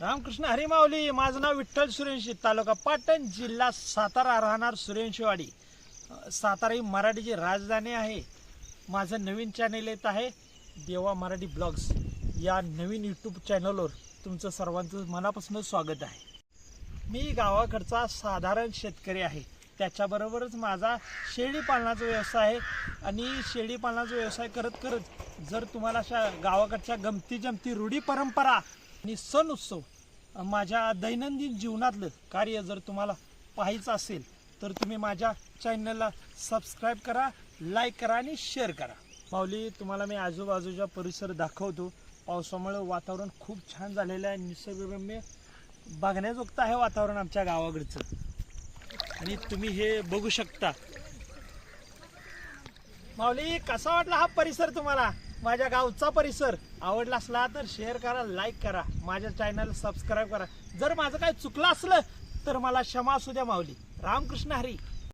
रामकृष्ण हरिमावली माझं नाव विठ्ठल सुरेंशी तालुका पाटण जिल्हा सातारा राहणार सुरेंशीवाडी. सातारा ही मराठीची राजधानी आहे माझं नवीन चॅनल येत आहे देवा मराठी ब्लॉग्स. या नवीन यूट्यूब चॅनलवर तुमचं सर्वांचं मनापासून स्वागत आहे. मी गावाकडचा साधारण शेतकरी आहे. त्याच्याबरोबरच माझा शेळी पालनाचा व्यवसाय आहे. आणि शेळी पालनाचा व्यवसाय करत करत जर तुम्हाला अशा गावाकडच्या गमती जमती रूढी परंपरा आणि सण उत्सव माझ्या दैनंदिन जीवनातलं कार्य जर तुम्हाला पाहायचं असेल तर तुम्ही माझ्या चॅनलला सबस्क्राईब करा लाईक करा आणि शेअर करा. माऊली तुम्हाला मी आजूबाजूचा परिसर दाखवतो. पावसामुळे वातावरण खूप छान झालेलं आहे. निसर्गरम्य बघण्याजोगतं आहे वातावरण आमच्या गावाकडचं. आणि तुम्ही हे बघू शकता. माऊली कसा वाटला हा परिसर तुम्हाला? माझ्या गावचा परिसर आवडला असला तर शेअर करा लाईक करा. माझ्या चॅनल सबस्क्राईब करा. जर माझं काही चुकलं असलं तर मला क्षमा असू द्या माऊली. रामकृष्ण हरी.